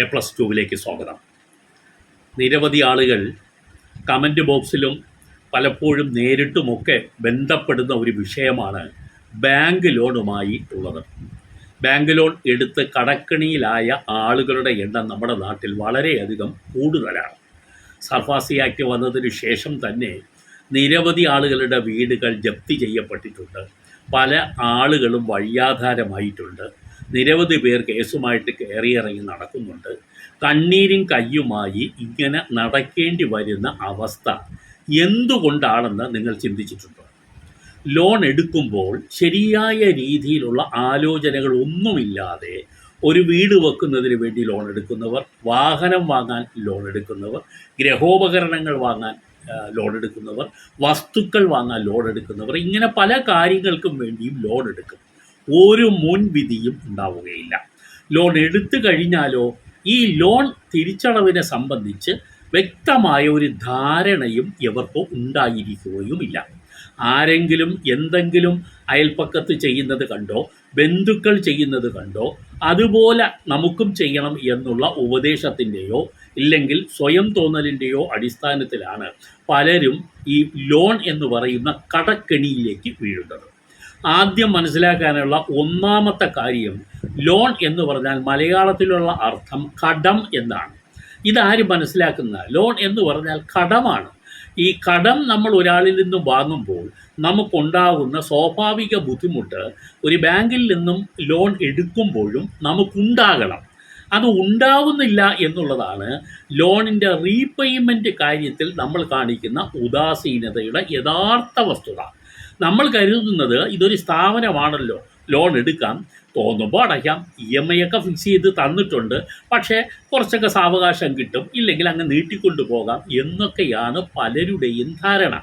A plus ടുവിലേക്ക് സ്വാഗതം. നിരവധി ആളുകൾ കമന്റ് ബോക്സിലും പലപ്പോഴും നേരിട്ടുമൊക്കെ ബന്ധപ്പെടുന്ന ഒരു വിഷയമാണ് ബാങ്ക് ലോണുമായി ഉള്ളത്. ബാങ്ക് ലോൺ എടുത്ത് കടക്കണിയിലായ ആളുകളുടെ എണ്ണം നമ്മുടെ നാട്ടിൽ വളരെയധികം കൂടുതലാണ്. സർഫാസി ആക്ട് വന്നതിന് ശേഷം തന്നെ നിരവധി ആളുകളുടെ വീടുകൾ ജപ്തി ചെയ്യപ്പെട്ടിട്ടുണ്ട്. പല ആളുകളും വഴിയാധാരമായിട്ടുണ്ട്. നിരവധി പേർ കേസുമായിട്ട് കയറിയിറങ്ങി നടക്കുന്നുണ്ട്. കണ്ണീരും കയ്യുമായി ഇങ്ങനെ നടക്കേണ്ടി വരുന്ന അവസ്ഥ എന്തുകൊണ്ടാണെന്ന് നിങ്ങൾ ചിന്തിച്ചിട്ടുണ്ടോ? ലോൺ എടുക്കുമ്പോൾ ശരിയായ രീതിയിലുള്ള ആലോചനകൾ ഒന്നുമില്ലാതെ ഒരു വീട് വെക്കുന്നതിന് വേണ്ടി ലോൺ എടുക്കുന്നവർ വാഹനം വാങ്ങാൻ ലോൺ എടുക്കുന്നവർ ഗ്രഹോപകരണങ്ങൾ വാങ്ങാൻ ലോൺ എടുക്കുന്നവർ വസ്തുക്കൾ വാങ്ങാൻ ലോൺ എടുക്കുന്നവർ ഇങ്ങനെ പല കാര്യങ്ങൾക്കും വേണ്ടിയും ലോൺ എടുക്കും. ഒരു മുൻവിധിയും ഉണ്ടാവുകയില്ല. ലോൺ എടുത്തു കഴിഞ്ഞാലോ ഈ ലോൺ തിരിച്ചടവിനെ സംബന്ധിച്ച് വ്യക്തമായ ഒരു ധാരണയും ഇവർക്ക് ഉണ്ടായിരിക്കുകയുമില്ല. ആരെങ്കിലും എന്തെങ്കിലും അയൽപ്പക്കത്ത് ചെയ്യുന്നത് കണ്ടോ ബന്ധുക്കൾ ചെയ്യുന്നത് കണ്ടോ അതുപോലെ നമുക്കും ചെയ്യണം എന്നുള്ള ഉപദേശത്തിന്റെയോ ഇല്ലെങ്കിൽ സ്വയം തോന്നലിന്റെയോ അടിസ്ഥാനത്തിലാണ് പലരും ഈ ലോൺ എന്ന് പറയുന്ന കടക്കെണിയിലേക്ക് വീഴുന്നത്. ആദ്യം മനസ്സിലാക്കാനുള്ള ഒന്നാമത്തെ കാര്യം ലോൺ എന്ന് പറഞ്ഞാൽ മലയാളത്തിലുള്ള അർത്ഥം കടം എന്നാണ്. ഇതാരും മനസ്സിലാക്കുന്ന? ലോൺ എന്ന് പറഞ്ഞാൽ കടമാണ്. ഈ കടം നമ്മൾ ഒരാളിൽ നിന്നും വാങ്ങുമ്പോൾ നമുക്കുണ്ടാകുന്ന സ്വാഭാവിക ബുദ്ധിമുട്ട് ഒരു ബാങ്കിൽ നിന്നും ലോൺ എടുക്കുമ്പോഴും നമുക്കുണ്ടാകണം. അത് ഉണ്ടാവുന്നില്ല എന്നുള്ളതാണ് ലോണിന്റെ റീപേയ്മെന്റ് കാര്യത്തിൽ നമ്മൾ കാണിക്കുന്ന ഉദാസീനതയുടെ യഥാർത്ഥ വസ്തുത. നമ്മൾ കരുതുന്നത് ഇതൊരു സ്ഥാപനമാണല്ലോ. ലോൺ എടുക്കാം തോന്നുമ്പോൾ അടയ്ക്കാം ഇ എം ഐ ഒക്കെ ഫിക്സ് ചെയ്ത് തന്നിട്ടുണ്ട്. പക്ഷേ കുറച്ചൊക്കെ സാവകാശം കിട്ടും ഇല്ലെങ്കിൽ അങ്ങ് നീട്ടിക്കൊണ്ടു പോകാം എന്നൊക്കെയാണ് പലരുടെയും ധാരണ.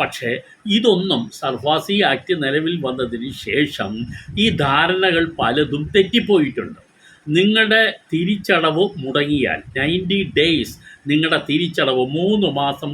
പക്ഷേ ഇതൊന്നും സർഫാസി ആക്ട് നിലവിൽ വന്നതിന് ശേഷം ഈ ധാരണകൾ പലതും തെറ്റിപ്പോയിട്ടുണ്ട്. നിങ്ങളുടെ തിരിച്ചടവ് മുടങ്ങിയാൽ നയന്റി ഡേയ്സ് നിങ്ങളുടെ തിരിച്ചടവ് മൂന്ന് മാസം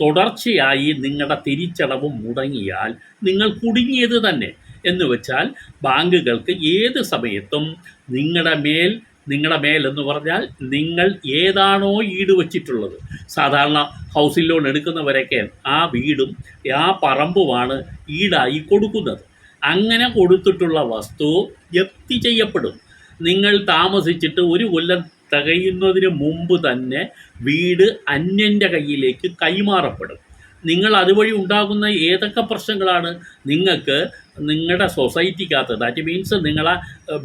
തുടർച്ചയായി നിങ്ങളുടെ തിരിച്ചടവ് മുടങ്ങിയാൽ നിങ്ങൾ കുടുങ്ങിയത് തന്നെ. എന്ന് വെച്ചാൽ ബാങ്കുകൾക്ക് ഏത് സമയത്തും നിങ്ങളുടെ മേൽ നിങ്ങളുടെ മേൽ എന്ന് പറഞ്ഞാൽ നിങ്ങൾ ഏതാണോ ഈട് വച്ചിട്ടുള്ളത്. സാധാരണ ഹൗസിംഗ് ലോൺ എടുക്കുന്നവരൊക്കെ ആ വീടും ആ പറമ്പുമാണ് ഈടായി കൊടുക്കുന്നത്. അങ്ങനെ കൊടുത്തിട്ടുള്ള വസ്തു ജപ്തി ചെയ്യപ്പെടും. നിങ്ങൾ താമസിച്ചിട്ട് ഒരു കൊല്ലം തികയുന്നതിന് മുമ്പ് തന്നെ വീട് അന്യന്റെ കയ്യിലേക്ക് കൈമാറപ്പെടും. നിങ്ങൾ അതുവഴി ഉണ്ടാകുന്ന ഏതൊക്കെ പ്രശ്നങ്ങളാണ് നിങ്ങൾക്ക് നിങ്ങളുടെ സൊസൈറ്റിക്കകത്ത് ദാറ്റ് മീൻസ് നിങ്ങളെ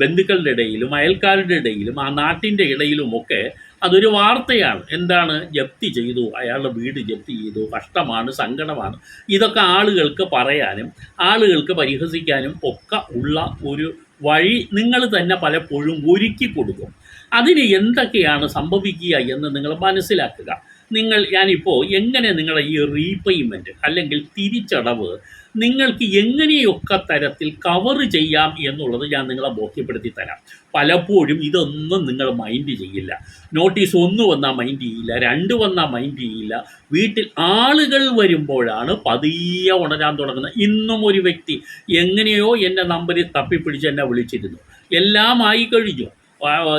ബന്ധുക്കളുടെ ഇടയിലും അയൽക്കാരുടെ ഇടയിലും ആ നാട്ടിന്റെ ഇടയിലുമൊക്കെ അതൊരു വാർത്തയാണ്. എന്താണ്? ജപ്തി ചെയ്തു അയാളുടെ വീട് ജപ്തി ചെയ്തു കഷ്ടമാണ് സങ്കടമാണ്. ഇതൊക്കെ ആളുകൾക്ക് പറയാനും ആളുകൾക്ക് പരിഹസിക്കാനും ഒക്കെ ഉള്ള ഒരു വഴി നിങ്ങൾ തന്നെ പലപ്പോഴും ഒരുക്കി കൊടുക്കും. അതിന് എന്തൊക്കെയാണ് സംഭവിക്കുക എന്ന് നിങ്ങൾ മനസ്സിലാക്കുക. നിങ്ങൾ ഞാനിപ്പോൾ എങ്ങനെ നിങ്ങളുടെ ഈ റീപേയ്മെന്റ് അല്ലെങ്കിൽ തിരിച്ചടവ് നിങ്ങൾക്ക് എങ്ങനെയൊക്കെ തരത്തിൽ കവർ ചെയ്യാം എന്നുള്ളത് ഞാൻ നിങ്ങളെ ബോധ്യപ്പെടുത്തി തരാം പലപ്പോഴും ഇതൊന്നും നിങ്ങൾ മൈൻഡ് ചെയ്യില്ല. നോട്ടീസ് ഒന്ന് വന്നാൽ മൈൻഡ് ചെയ്യില്ല രണ്ട് വന്നാൽ മൈൻഡ് ചെയ്യില്ല. വീട്ടിൽ ആളുകൾ വരുമ്പോഴാണ് പതിയെ ഉണരാൻ തുടങ്ങുന്നത്. ഇന്നും ഒരു വ്യക്തി എങ്ങനെയോ എന്റെ നമ്പറിൽ തപ്പിപ്പിടിച്ച് എന്നെ വിളിച്ചിരുന്നു. എല്ലാം ആയി കഴിഞ്ഞു.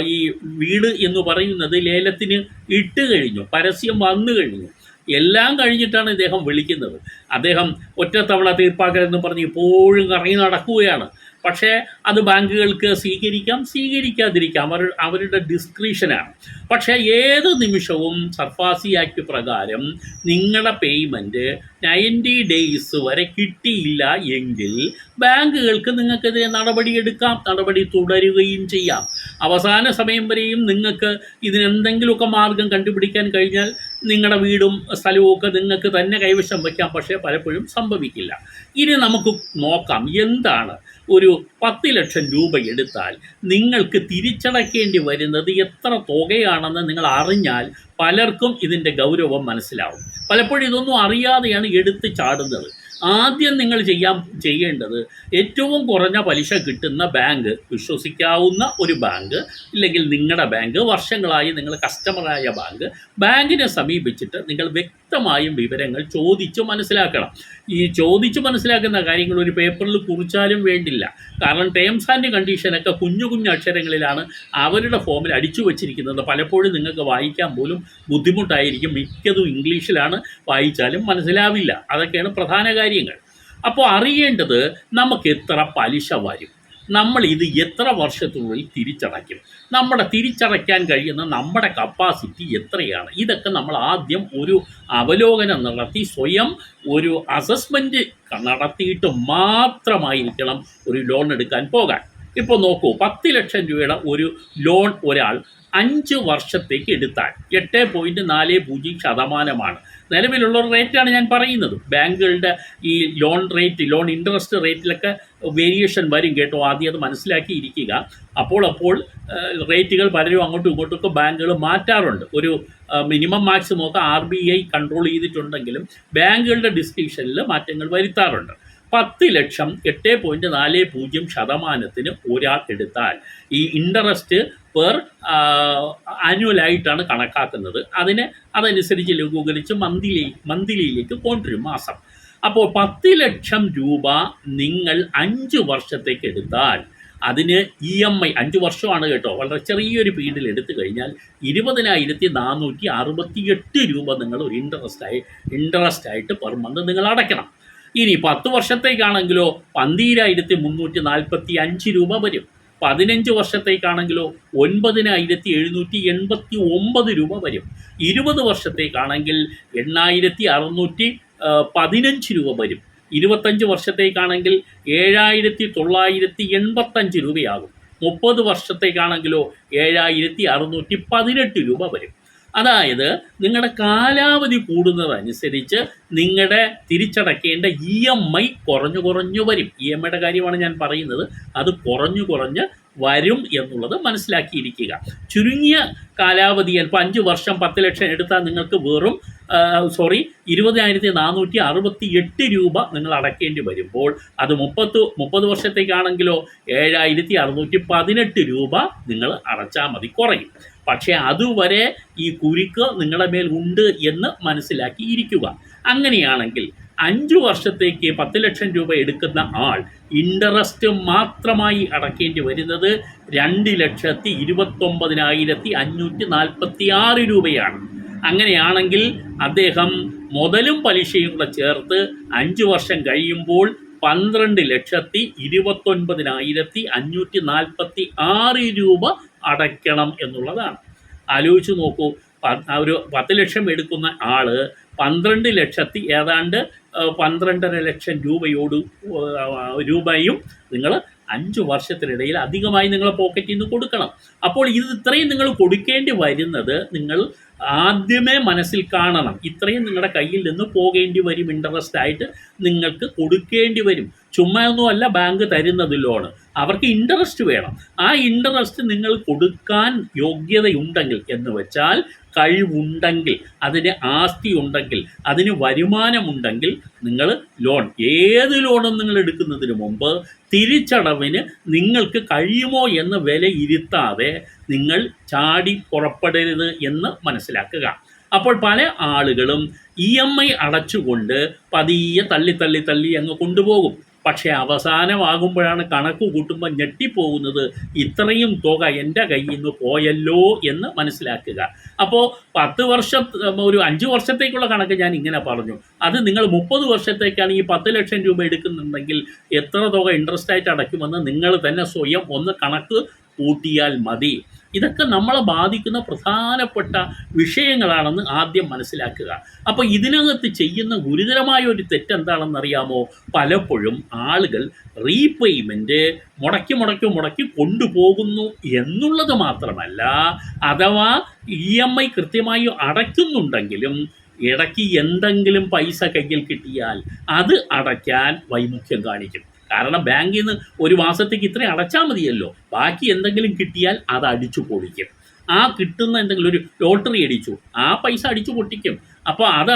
ഈ വീട് എന്ന് പറയുന്നത് ലേലത്തിന് ഇട്ട് കഴിഞ്ഞു പരസ്യം വന്നു കഴിഞ്ഞു. എല്ലാം കഴിഞ്ഞിട്ടാണ് ഇദ്ദേഹം വിളിക്കുന്നത്. അദ്ദേഹം ഒറ്റത്തവണ തീർപ്പാക്കലെന്ന് പറഞ്ഞ് ഇപ്പോഴും കറങ്ങി നടക്കുകയാണ്. പക്ഷേ അത് ബാങ്കുകൾക്ക് സ്വീകരിക്കാം സ്വീകരിക്കാതിരിക്കാം. അവർ അവരുടെ ഡിസ്ക്രിഷനാണ് പക്ഷേ ഏത് നിമിഷവും സർഫാസി ആക്ട് പ്രകാരം നിങ്ങളുടെ പേയ്മെന്റ് നയന്റി ഡേയ്സ് വരെ കിട്ടിയില്ല എങ്കിൽ ബാങ്കുകൾക്ക് നിങ്ങൾക്കെതിരെ നടപടിയെടുക്കാം നടപടി തുടരുകയും ചെയ്യാം. അവസാന സമയം വരെയും നിങ്ങൾക്ക് ഇതിനെന്തെങ്കിലുമൊക്കെ മാർഗം കണ്ടുപിടിക്കാൻ കഴിഞ്ഞാൽ നിങ്ങളുടെ വീടും സ്ഥലവും ഒക്കെ നിങ്ങൾക്ക് തന്നെ കൈവശം വയ്ക്കാം. പക്ഷേ പലപ്പോഴും സംഭവിക്കില്ല. ഇനി നമുക്ക് നോക്കാം എന്താണ് ഒരു പത്ത് ലക്ഷം രൂപ എടുത്താൽ നിങ്ങൾക്ക് തിരിച്ചടയ്ക്കേണ്ടി വരുന്നത് എത്ര തുകയാണെന്ന് നിങ്ങൾ അറിഞ്ഞാൽ പലർക്കും ഇതിന്റെ ഗൗരവം മനസ്സിലാവും. പലപ്പോഴും ഇതൊന്നും അറിയാതെയാണ് എടുത്ത് ചാടുന്നത്. ആദ്യം നിങ്ങൾ ചെയ്യാൻ ചെയ്യേണ്ടത് ഏറ്റവും കുറഞ്ഞ പലിശ കിട്ടുന്ന ബാങ്ക് വിശ്വസിക്കാവുന്ന ഒരു ബാങ്ക് ഇല്ലെങ്കിൽ നിങ്ങളുടെ ബാങ്ക് വർഷങ്ങളായി നിങ്ങൾ കസ്റ്റമറായ ബാങ്ക് ബാങ്കിനെ സമീപിച്ചിട്ട് നിങ്ങൾ വ്യക്തമായും വിവരങ്ങൾ ചോദിച്ച് മനസ്സിലാക്കണം. ഈ ചോദിച്ച് മനസ്സിലാക്കുന്ന കാര്യങ്ങൾ ഒരു പേപ്പറിൽ കുറിച്ചാലും വേണ്ടില്ല. കാരണം ടേംസ് ആൻഡ് കണ്ടീഷനൊക്കെ കുഞ്ഞു കുഞ്ഞു അക്ഷരങ്ങളിലാണ് അവരുടെ ഫോമിൽ അടിച്ചു വച്ചിരിക്കുന്നത്. പലപ്പോഴും നിങ്ങൾക്ക് വായിക്കാൻ പോലും ബുദ്ധിമുട്ടായിരിക്കും. മിക്കതും ഇംഗ്ലീഷിലാണ് വായിച്ചാലും മനസ്സിലാവില്ല. അതൊക്കെയാണ് പ്രധാന കാര്യങ്ങൾ. അപ്പോൾ അറിയേണ്ടത് നമുക്ക് എത്ര പലിശ വരും? നമ്മൾ ഇത് എത്ര വർഷത്തിനുള്ളിൽ തിരിച്ചടയ്ക്കും? നമ്മുടെ തിരിച്ചടയ്ക്കാൻ കഴിയുന്ന നമ്മുടെ കപ്പാസിറ്റി എത്രയാണ്? ഇതൊക്കെ നമ്മൾ ആദ്യം ഒരു അവലോകനം നടത്തി സ്വയം ഒരു അസസ്മെന്റ് നടത്തിയിട്ട് മാത്രമായിരിക്കണം ഒരു ലോൺ എടുക്കാൻ പോകാൻ. ഇപ്പോൾ നോക്കൂ പത്ത് ലക്ഷം രൂപയുടെ ഒരു ലോൺ ഒരാൾ അഞ്ച് വർഷത്തേക്ക് എടുത്താൽ എട്ട് പോയിന്റ് നാല് പൂജ്യം ശതമാനമാണ്. നിലവിലുള്ള റേറ്റാണ് ഞാൻ പറയുന്നത്. ബാങ്കുകളുടെ ഈ ലോൺ റേറ്റ് ലോൺ ഇൻട്രസ്റ്റ് റേറ്റിലൊക്കെ വേരിയേഷൻ വരും കേട്ടോ. ആദ്യം അത് മനസ്സിലാക്കിയിരിക്കുക. അപ്പോൾ അപ്പോൾ റേറ്റുകൾ പലരും അങ്ങോട്ടും ഇങ്ങോട്ടുമൊക്കെ ബാങ്കുകൾ മാറ്റാറുണ്ട്. ഒരു മിനിമം മാക്സിമം ഒക്കെ ആർ ബി ഐ കൺട്രോൾ ചെയ്തിട്ടുണ്ടെങ്കിലും ബാങ്കുകളുടെ ഡിസ്ക്രിപ്ഷനിൽ മാറ്റങ്ങൾ വരുത്താറുണ്ട്. പത്ത് ലക്ഷം എട്ട് പോയിന്റ് നാല് പൂജ്യം ശതമാനത്തിന് ഒരാൾ എടുത്താൽ ഈ ഇൻട്രസ്റ്റ് പെർ ആനുവലായിട്ടാണ് കണക്കാക്കുന്നത്. അതിന് അതനുസരിച്ച് ലഘൂകരിച്ച് മന്തിലി മന്ത്ലിയിലേക്ക് കൊണ്ടുവരും മാസം. അപ്പോൾ പത്ത് ലക്ഷം രൂപ നിങ്ങൾ അഞ്ച് വർഷത്തേക്ക് എടുത്താൽ അതിന് ഇ എം ഐ അഞ്ച് വർഷമാണ് കേട്ടോ. വളരെ ചെറിയൊരു പീരീഡിൽ എടുത്തു കഴിഞ്ഞാൽ ഇരുപതിനായിരത്തി നാനൂറ്റി അറുപത്തി എട്ട് രൂപ നിങ്ങൾ ഒരു ഇൻട്രസ്റ്റ് ആയി ഇൻട്രസ്റ്റ് ആയിട്ട് പെർ മന്ത് നിങ്ങൾ അടയ്ക്കണം. ഇനി പത്ത് വർഷത്തേക്കാണെങ്കിലോ പന്തീരായിരത്തി മുന്നൂറ്റി നാൽപ്പത്തി അഞ്ച് രൂപ വരും. പതിനഞ്ച് വർഷത്തേക്കാണെങ്കിലോ ഒൻപതിനായിരത്തി എഴുന്നൂറ്റി എൺപത്തി ഒമ്പത് രൂപ വരും. ഇരുപത് വർഷത്തേക്കാണെങ്കിൽ എണ്ണായിരത്തി അറുന്നൂറ്റി പതിനഞ്ച് രൂപ വരും. ഇരുപത്തഞ്ച് വർഷത്തേക്കാണെങ്കിൽ ഏഴായിരത്തി തൊള്ളായിരത്തി എൺപത്തഞ്ച് രൂപയാകും. മുപ്പത് വർഷത്തേക്കാണെങ്കിലോ ഏഴായിരത്തി അറുന്നൂറ്റി പതിനെട്ട് രൂപ വരും. അതായത് നിങ്ങളുടെ കാലാവധി കൂടുന്നതനുസരിച്ച് നിങ്ങളുടെ തിരിച്ചടക്കേണ്ട ഇ എം ഐ കുറഞ്ഞു കുറഞ്ഞു വരും. ഇ എം ഐയുടെ കാര്യമാണ് ഞാൻ പറയുന്നത്. അത് കുറഞ്ഞു കുറഞ്ഞ് വരും എന്നുള്ളത് മനസ്സിലാക്കിയിരിക്കുക. ചുരുങ്ങിയ കാലാവധി ചിലപ്പോൾ അഞ്ച് വർഷം പത്ത് ലക്ഷം എടുത്താൽ നിങ്ങൾക്ക് വെറും സോറി ഇരുപതിനായിരത്തി നാനൂറ്റി അറുപത്തി എട്ട് രൂപ നിങ്ങൾ അടയ്ക്കേണ്ടി വരുമ്പോൾ അത് മുപ്പത്ത് മുപ്പത് വർഷത്തേക്കാണെങ്കിലോ ഏഴായിരത്തി അറുന്നൂറ്റി പതിനെട്ട് രൂപ നിങ്ങൾ അടച്ചാൽ മതി കുറയും. പക്ഷേ അതുവരെ ഈ കുരുക്ക് നിങ്ങളുടെ മേൽ ഉണ്ട് എന്ന് മനസ്സിലാക്കിയിരിക്കുക അങ്ങനെയാണെങ്കിൽ അഞ്ചു വർഷത്തേക്ക് പത്ത് ലക്ഷം രൂപ എടുക്കുന്ന ആൾ ഇൻട്രസ്റ്റ് മാത്രമായി അടക്കേണ്ടി വരുന്നത് രണ്ട് ലക്ഷത്തി ഇരുപത്തൊമ്പതിനായിരത്തി അഞ്ഞൂറ്റി നാൽപ്പത്തി ആറ് രൂപയാണ്. അങ്ങനെയാണെങ്കിൽ അദ്ദേഹം മുതലും പലിശയും കൂടെ ചേർത്ത് അഞ്ച് വർഷം കഴിയുമ്പോൾ പന്ത്രണ്ട് ലക്ഷത്തി ഇരുപത്തൊൻപതിനായിരത്തി അഞ്ഞൂറ്റി നാൽപ്പത്തി ആറ് രൂപ അടയ്ക്കണം എന്നുള്ളതാണ്. ആലോചിച്ച് നോക്കൂ ഒരു പത്ത് ലക്ഷം എടുക്കുന്ന ആൾ പന്ത്രണ്ട് ലക്ഷത്തി ഏതാണ്ട് പന്ത്രണ്ടര ലക്ഷം രൂപയോട് രൂപയും നിങ്ങൾ അഞ്ച് വർഷത്തിനിടയിൽ അധികമായി നിങ്ങൾ പോക്കറ്റിൽ നിന്ന് കൊടുക്കണം. അപ്പോൾ ഇത് ഇത്രയും നിങ്ങൾ കൊടുക്കേണ്ടി വരുന്നത് നിങ്ങൾ ആദ്യമേ മനസ്സിൽ കാണണം. ഇത്രയും നിങ്ങളുടെ കയ്യിൽ നിന്ന് പോകേണ്ടി വരും ഇൻട്രസ്റ്റ് ആയിട്ട് നിങ്ങൾക്ക് കൊടുക്കേണ്ടി വരും. ചുമ്മാ ഒന്നുമല്ല ബാങ്ക് തരുന്നത് ലോണ് അവർക്ക് ഇൻട്രസ്റ്റ് വേണം. ആ ഇൻട്രസ്റ്റ് നിങ്ങൾ കൊടുക്കാൻ യോഗ്യതയുണ്ടെങ്കിൽ എന്ന് വെച്ചാൽ കഴിവുണ്ടെങ്കിൽ അതിന് ആസ്തി ഉണ്ടെങ്കിൽ അതിന് വരുമാനമുണ്ടെങ്കിൽ നിങ്ങൾ ലോൺ ഏത് ലോണും നിങ്ങൾ എടുക്കുന്നതിന് മുമ്പ് തിരിച്ചടവിന് നിങ്ങൾക്ക് കഴിയുമോ എന്ന് വിലയിരുത്താതെ നിങ്ങൾ ചാടി പുറപ്പെടരുത് എന്ന് മനസ്സിലാക്കുക. അപ്പോൾ പല ആളുകളും ഇ എം ഐ അടച്ചുകൊണ്ട് പതിയെ തള്ളി തള്ളി തള്ളി അങ്ങ് കൊണ്ടുപോകും. പക്ഷേ അവസാനമാകുമ്പോഴാണ് കണക്ക് കൂട്ടുമ്പോൾ ഞെട്ടിപ്പോകുന്നത് ഇത്രയും തുക എന്റെ കയ്യിൽ നിന്ന് പോയല്ലോ എന്ന് മനസ്സിലാക്കുക. അപ്പോൾ പത്ത് വർഷം ഒരു അഞ്ച് വർഷത്തേക്കുള്ള കണക്ക് ഞാൻ ഇങ്ങനെ പറഞ്ഞു. അത് നിങ്ങൾ മുപ്പത് വർഷത്തേക്കാണ് ഈ പത്ത് ലക്ഷം രൂപ എടുക്കുന്നുണ്ടെങ്കിൽ എത്ര തുക ഇൻട്രസ്റ്റ് ആയിട്ട് അടയ്ക്കുമെന്ന് നിങ്ങൾ തന്നെ സ്വയം ഒന്ന് കണക്ക് കൂട്ടിയാൽ മതി. ഇതൊക്കെ നമ്മളെ ബാധിക്കുന്ന പ്രധാനപ്പെട്ട വിഷയങ്ങളാണെന്ന് ആദ്യം മനസ്സിലാക്കുക. അപ്പോൾ ഇതിനകത്ത് ചെയ്യുന്ന ഗുരുതരമായ ഒരു തെറ്റെന്താണെന്നറിയാമോ? പലപ്പോഴും ആളുകൾ റീപേയ്മെന്റ് മുടക്കി മുടക്കി മുടക്കി കൊണ്ടുപോകുന്നു എന്നുള്ളത് മാത്രമല്ല അഥവാ ഇ എം ഐ കൃത്യമായി അടയ്ക്കുന്നുണ്ടെങ്കിലും ഇടയ്ക്ക് എന്തെങ്കിലും പൈസ കയ്യിൽ കിട്ടിയാൽ അത് അടയ്ക്കാൻ വൈമുഖ്യം കാണിക്കും. കാരണം ബാങ്കിൽ നിന്ന് ഒരു മാസത്തേക്ക് ഇത്രയും അടച്ചാൽ മതിയല്ലോ. ബാക്കി എന്തെങ്കിലും കിട്ടിയാൽ അത് അടിച്ചു പൊളിക്കും. ആ കിട്ടുന്ന എന്തെങ്കിലും ഒരു ലോട്ടറി അടിച്ചു. ആ പൈസ അടിച്ചു പൊട്ടിക്കും. അപ്പോൾ അത്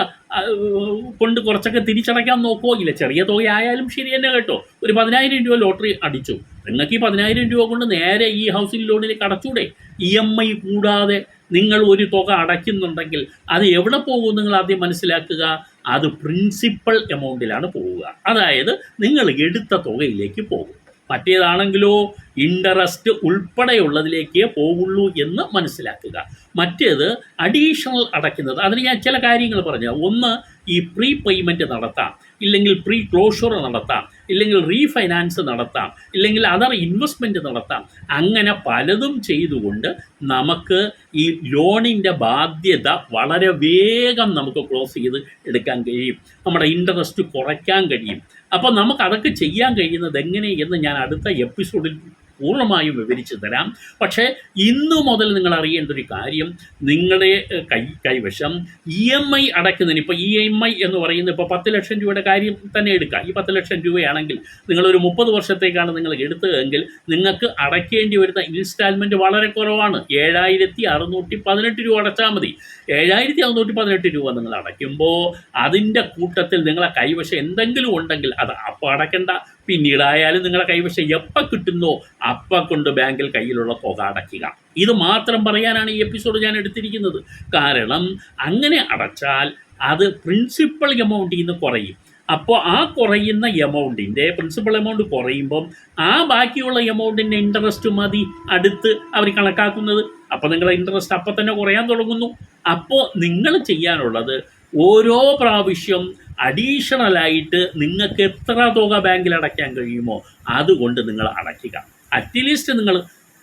കൊണ്ട് കുറച്ചൊക്കെ തിരിച്ചടയ്ക്കാൻ നോക്കുമോ ഇല്ല ചെറിയ തുക ആയാലും ശരി തന്നെ കേട്ടോ. ഒരു പതിനായിരം രൂപ ലോട്ടറി അടിച്ചു. നിങ്ങൾക്ക് ഈ പതിനായിരം രൂപ കൊണ്ട് നേരെ ഈ ഹൗസിംഗ് ലോണിലേക്ക് അടച്ചൂടെ ഇ എം ഐ കൂടാതെ നിങ്ങൾ ഒരു തുക അടയ്ക്കുന്നുണ്ടെങ്കിൽ അത് എവിടെ പോകും നിങ്ങൾ ആദ്യം മനസ്സിലാക്കുക? അത് പ്രിൻസിപ്പൽ എമൗണ്ടിലാണ് പോവുക. അതായത് നിങ്ങൾ എടുത്ത തുകയിലേക്ക് പോകും. മറ്റേതാണെങ്കിലോ ഇൻട്രസ്റ്റ് ഉൾപ്പെടെയുള്ളതിലേക്കേ പോകുള്ളൂ എന്ന് മനസ്സിലാക്കുക. മറ്റേത് അഡീഷണൽ അടയ്ക്കുന്നത്. അതിന് ഞാൻ ചില കാര്യങ്ങൾ പറഞ്ഞു ഒന്ന് ഈ പ്രീ പേയ്മെന്റ് നടത്താം. ഇല്ലെങ്കിൽ പ്രീ ക്ലോഷർ നടത്താം ഇല്ലെങ്കിൽ റീഫൈനാൻസ് നടത്താം ഇല്ലെങ്കിൽ അതർ ഇൻവെസ്റ്റ്മെന്റ് നടത്താം. അങ്ങനെ പലതും ചെയ്തുകൊണ്ട് നമുക്ക് ഈ ലോണിന്റെ ബാധ്യത വളരെ വേഗം നമുക്ക് ക്ലോസ് ചെയ്ത് എടുക്കാൻ കഴിയും. നമ്മുടെ ഇൻട്രസ്റ്റ് കുറയ്ക്കാൻ കഴിയും. അപ്പോൾ നമുക്ക് അതൊക്കെ ചെയ്യാൻ കഴിയുന്നത് എങ്ങനെ എന്ന് ഞാൻ അടുത്ത എപ്പിസോഡിൽ പൂർണമായും വിവരിച്ചു തരാം. പക്ഷേ ഇന്നു മുതൽ നിങ്ങൾ അറിയേണ്ട ഒരു കാര്യം നിങ്ങളുടെ കൈ കൈവശം ഇ എം ഐ അടയ്ക്കുന്നതിന് ഇപ്പോൾ ഇ എം ഐ എന്ന് പറയുന്നത് ഇപ്പോൾ പത്ത് ലക്ഷം രൂപയുടെ കാര്യം തന്നെ എടുക്കുക ഈ പത്ത് ലക്ഷം രൂപയാണെങ്കിൽ നിങ്ങളൊരു മുപ്പത് വർഷത്തേക്കാണ് നിങ്ങൾ എടുത്തതെങ്കിൽ നിങ്ങൾക്ക് അടയ്ക്കേണ്ടി വരുന്ന ഇൻസ്റ്റാൾമെന്റ് വളരെ കുറവാണ്. ഏഴായിരത്തി അറുന്നൂറ്റി പതിനെട്ട് രൂപ അടച്ചാൽ മതി. ഏഴായിരത്തി അറുന്നൂറ്റി പതിനെട്ട് രൂപ നിങ്ങൾ അടയ്ക്കുമ്പോൾ അതിന്റെ കൂട്ടത്തിൽ നിങ്ങളെ കൈവശം എന്തെങ്കിലും ഉണ്ടെങ്കിൽ അത് അപ്പോൾ അടയ്ക്കണ്ട. പിന്നീടായാലും നിങ്ങളുടെ കൈവശം എപ്പോൾ കിട്ടുന്നോ അപ്പം കൊണ്ട് ബാങ്കിൽ കയ്യിലുള്ള തുക അടയ്ക്കുക. ഇത് മാത്രം പറയാനാണ് ഈ എപ്പിസോഡ് ഞാൻ എടുത്തിരിക്കുന്നത്. കാരണം അങ്ങനെ അടച്ചാൽ അത് പ്രിൻസിപ്പൽ എമൗണ്ടിൽ നിന്ന് കുറയും. അപ്പോൾ ആ കുറയുന്ന എമൗണ്ടിന്റെ പ്രിൻസിപ്പൽ എമൗണ്ട് കുറയുമ്പം ആ ബാക്കിയുള്ള എമൗണ്ടിന്റെ ഇൻട്രസ്റ്റ് മതി അടുത്ത് അവർ കണക്കാക്കുന്നത്. അപ്പോൾ നിങ്ങളുടെ ഇൻട്രസ്റ്റ് അപ്പം തന്നെ കുറയാൻ തുടങ്ങുന്നു. അപ്പോൾ നിങ്ങൾ ചെയ്യാനുള്ളത് ഓരോ പ്രാവശ്യം അഡീഷണലായിട്ട് നിങ്ങൾക്ക് എത്ര തുക ബാങ്കിൽ അടയ്ക്കാൻ കഴിയുമോ അതുകൊണ്ട് നിങ്ങൾ അടയ്ക്കുക. അറ്റ്ലീസ്റ്റ് നിങ്ങൾ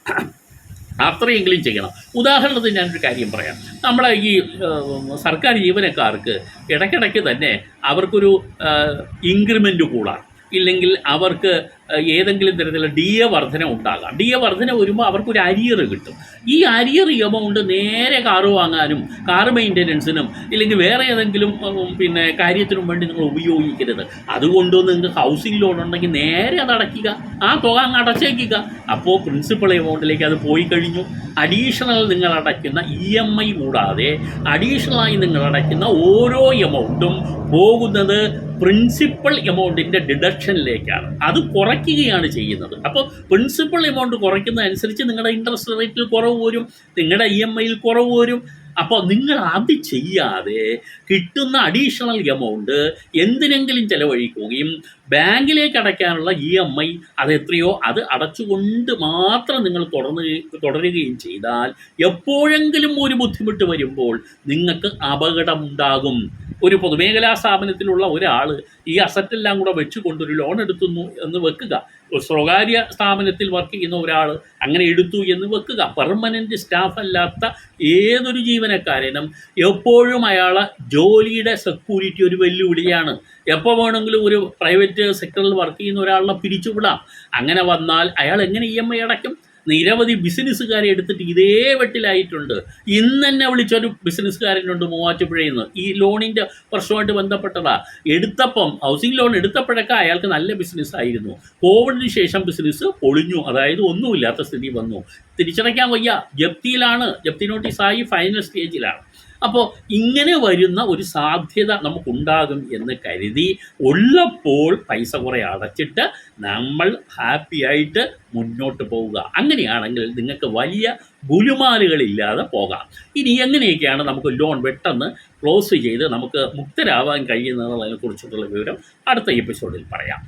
അത്രയെങ്കിലും ചെയ്യണം. ഉദാഹരണത്തിന് ഞാനൊരു കാര്യം പറയാം. നമ്മളെ ഈ സർക്കാർ ജീവനക്കാർക്ക് ഇടയ്ക്കിടയ്ക്ക് തന്നെ അവർക്കൊരു ഇൻക്രിമെന്റ് കൂടാം. ഇല്ലെങ്കിൽ അവർക്ക് ഏതെങ്കിലും തരത്തിലുള്ള ഡി എ വർധന ഉണ്ടാകാം. ഡി എ വർധന വരുമ്പോൾ അവർക്കൊരു അരിയർ കിട്ടും. ഈ അരിയർ എമൗണ്ട് നേരെ കാറ് വാങ്ങാനും കാറ് മെയിന്റനൻസിനും ഇല്ലെങ്കിൽ വേറെ ഏതെങ്കിലും പിന്നെ കാര്യത്തിനും വേണ്ടി നിങ്ങൾ ഉപയോഗിക്കരുത്. അതുകൊണ്ട് നിങ്ങൾക്ക് ഹൗസിംഗ് ലോൺ ഉണ്ടെങ്കിൽ നേരെ അത് അടയ്ക്കുക. ആ തുക അങ്ങ് അടച്ചേക്കുക. അപ്പോൾ പ്രിൻസിപ്പൾ എമൗണ്ടിലേക്ക് അത് പോയി കഴിഞ്ഞു. അഡീഷണൽ നിങ്ങൾ അടയ്ക്കുന്ന ഇ എം ഐ കൂടാതെ അഡീഷണലായി നിങ്ങൾ അടയ്ക്കുന്ന ഓരോ എമൗണ്ടും പോകുന്നത് പ്രിൻസിപ്പൽ എമൗണ്ടിന്റെ ഡിഡക്ഷനിലേക്കാണ് അത് കുറയ്ക്കുകയാണ് ചെയ്യുന്നത്. അപ്പോൾ പ്രിൻസിപ്പൾ എമൗണ്ട് കുറയ്ക്കുന്നതനുസരിച്ച് നിങ്ങളുടെ ഇൻട്രസ്റ്റ് റേറ്റിൽ കുറവ് വരും നിങ്ങളുടെ ഇ എം ഐയിൽ കുറവ് വരും. അപ്പോൾ നിങ്ങൾ അത് ചെയ്യാതെ കിട്ടുന്ന അഡീഷണൽ എമൗണ്ട് എന്തിനെങ്കിലും ചിലവഴിക്കുകയും ബാങ്കിലേക്ക് അടയ്ക്കാനുള്ള ഇ എം ഐ അത് എത്രയോ അത് അടച്ചുകൊണ്ട് മാത്രം നിങ്ങൾ തുടർന്ന് തുടരുകയും ചെയ്താൽ എപ്പോഴെങ്കിലും ഒരു ബുദ്ധിമുട്ട് വരുമ്പോൾ നിങ്ങൾക്ക് അപകടമുണ്ടാകും. ഒരു പൊതുമേഖലാ സ്ഥാപനത്തിലുള്ള ഒരാൾ ഈ അസറ്റെല്ലാം കൂടെ വെച്ചുകൊണ്ടൊരു ലോൺ എടുത്തുന്നു എന്ന് വെക്കുക. ഒരു സ്വകാര്യ സ്ഥാപനത്തിൽ വർക്ക് ചെയ്യുന്ന ഒരാൾ അങ്ങനെ എടുത്തു എന്ന് വെക്കുക. പെർമനന്റ് സ്റ്റാഫ് അല്ലാത്ത ഏതൊരു ജീവനക്കാരനും എപ്പോഴും അയാളെ ജോലിയുടെ സെക്യൂരിറ്റി ഒരു വെല്ലുവിളിയാണ്. എപ്പോൾ വേണമെങ്കിലും ഒരു പ്രൈവറ്റ് സെക്ടറിൽ വർക്ക് ചെയ്യുന്ന ഒരാളിനെ പിരിച്ചുവിടാം. അങ്ങനെ വന്നാൽ അയാൾ എങ്ങനെ ഇ എം ഐ അടയ്ക്കും? നിരവധി ബിസിനസ്സുകാരെ എടുത്തിട്ട് ഇതേ വെട്ടിലായിട്ടുണ്ട്. ഇന്ന് തന്നെ വിളിച്ചൊരു ബിസിനസ്സുകാരനുണ്ട് മൂവാറ്റുപുഴയിൽ നിന്ന് ഈ ലോണിന്റെ പ്രശ്നമായിട്ട് ബന്ധപ്പെട്ടതാ. എടുത്തപ്പം ഹൗസിംഗ് ലോൺ എടുത്തപ്പോഴൊക്കെ അയാൾക്ക് നല്ല ബിസിനസ് ആയിരുന്നു കോവിഡിന് ശേഷം ബിസിനസ് പൊളിഞ്ഞു. അതായത് ഒന്നുമില്ലാത്ത സ്ഥിതി വന്നു. തിരിച്ചടയ്ക്കാൻ വയ്യ. ജപ്തിയിലാണ്. ജപ്തി നോട്ടീസായി ഫൈനൽ സ്റ്റേജിലാണ് അപ്പോൾ ഇങ്ങനെ വരുന്ന ഒരു സാധ്യത നമുക്കുണ്ടാകും എന്ന് കരുതി ഉള്ളപ്പോൾ പൈസ കുറേ അടച്ചിട്ട് നമ്മൾ ഹാപ്പി ആയിട്ട് മുന്നോട്ട് പോവുക. അങ്ങനെയാണെങ്കിൽ നിങ്ങൾക്ക് വലിയ ഗുലുമാലുകളില്ലാതെ പോകാം. ഇനി എങ്ങനെയൊക്കെയാണ് നമുക്ക് ലോൺ പെട്ടെന്ന് ക്ലോസ് ചെയ്ത് നമുക്ക് മുക്തരാവാൻ കഴിയുന്നതിനെ കുറിച്ചിട്ടുള്ള വിവരം അടുത്ത എപ്പിസോഡിൽ പറയാം.